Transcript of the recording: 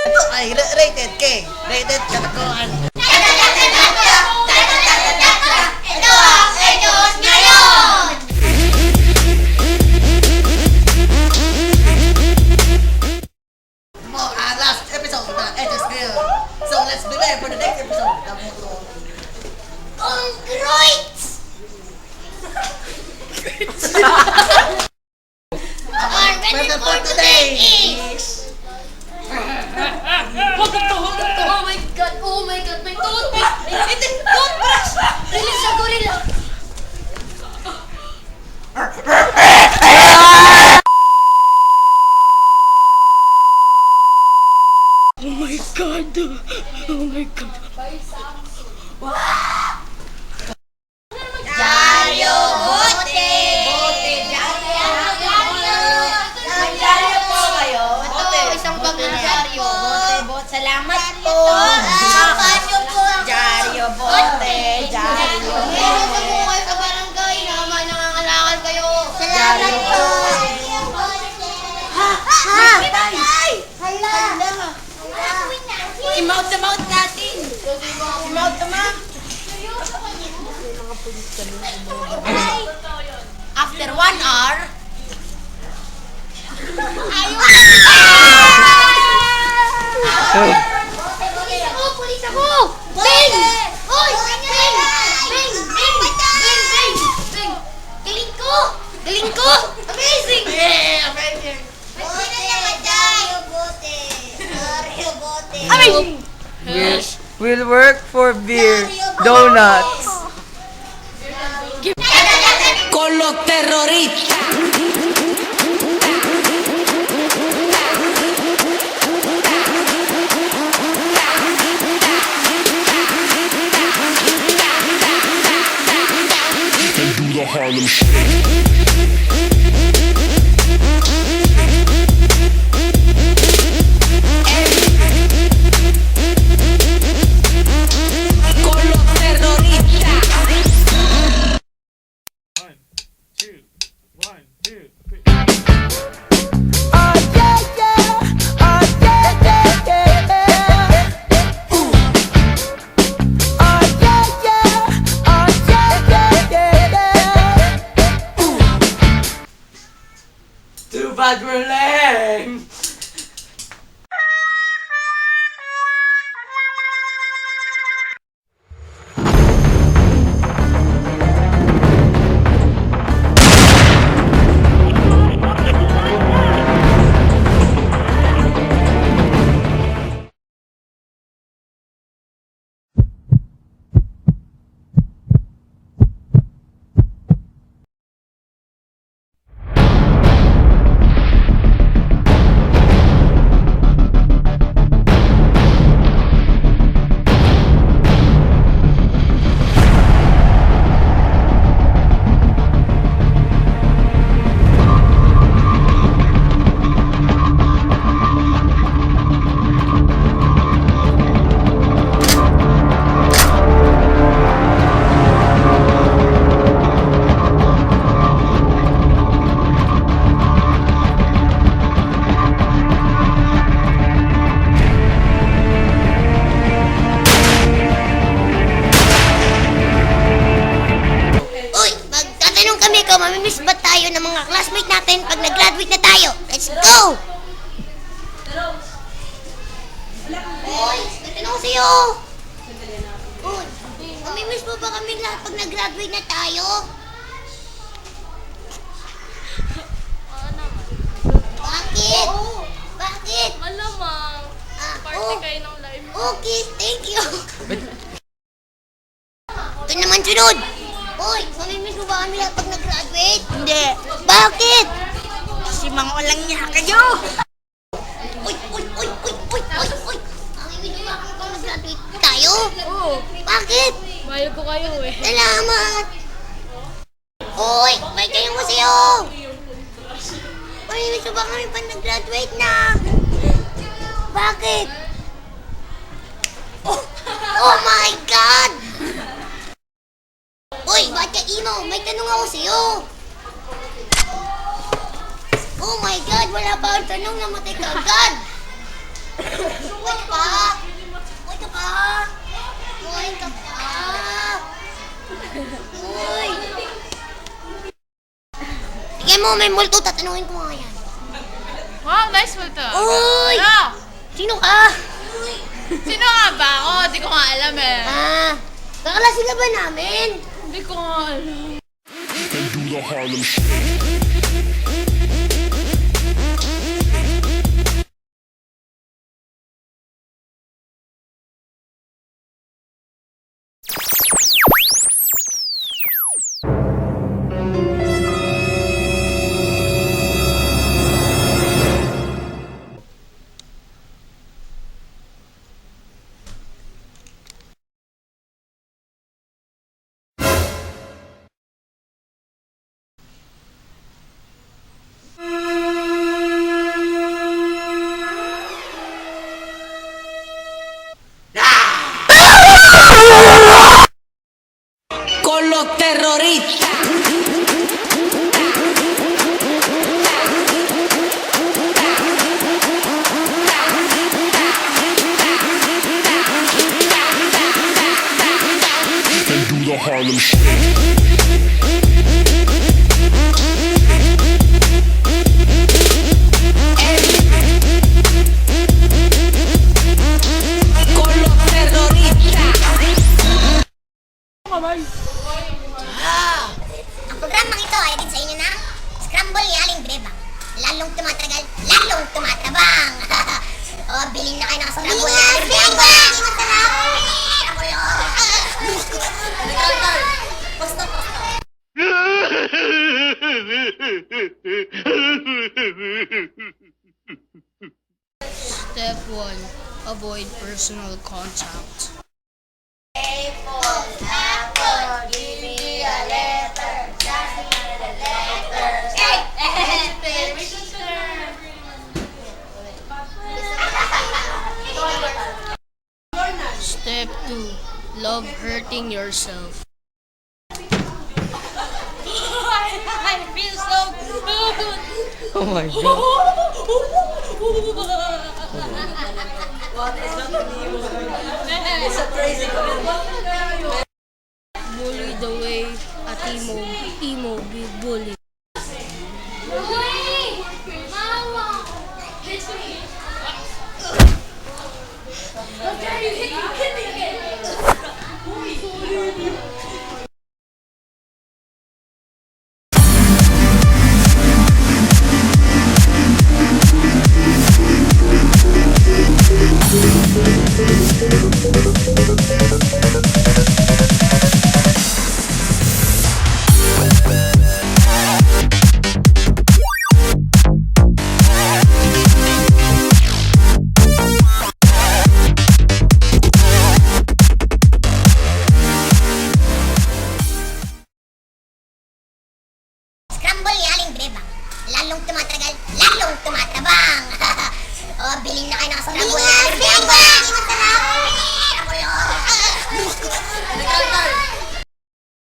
Ito ay rated king. Rated katakuan. Ito ang Edos ngayon! Mo, ah, last episode na Edges Grill. So let's prepare for the next episode. Tamo to. Ang great! Oh my God. After one hour, Pulis ako! Pulis ako! Beng! Hoy! Beng! Beng! Galing ko! Galing ko! Amazing! Yeah, amazing. Bote naman tayo, bote. Mario bote. Amazing! Will, will work for beer, donuts. los terroristas. Harlem Shake. One, two, three. Oh, yeah, yeah. Yeah, yeah, yeah. Relay! Go! Uy, tatanong ko sa'yo. Uy, mamimiss mo ba kami lahat pag nag-graduate na tayo? Bakit? Bakit? Malamang. Ah, Party oh, kayo ng live. okay, thank you. Ito naman sunod. Uy, mamimiss mo ba kami lahat pag nag-graduate? Hindi. Bakit? Kasi mga walang niya kayo. Uy, uy, uy, uy, uy, uy, uy. Mamimiss mo ba kami pag nag-graduate tayo? Oo. Bakit? Mahal ko kayo eh. Salamat. Uy, may kayo mo sa'yo. Mamimiss mo ba kami pag nag-graduate na? Bakit? Oh, oh my God! Uy, ba't ka imo? May tanong ako sa'yo. Oh my God, wala pa ang tanong, namatay ka agad. Uy ka pa! Uy ka pa! Uy ka pa! Uy! Sige mo, may multo, tatanungin ko mga yan. Wow, nice multo. Uy! Ano? Sino ka? Sino nga ba ako? Di ko nga alam eh. Ah, kakala sila ba namin? Hindi ko nga alam. Do the Harlem Shake. Do the Harlem Shake. Con los terroristas. Ang programang ito ay din sa inyo na Scramble ni Aling Brebang. Lalong tumatagal, lalong tumatabang. o, bilhin na kayo ng Scramble ni Aling Brebang. Step 1. Avoid personal contact. Step 2. Love hurting yourself. Oh my god. Ang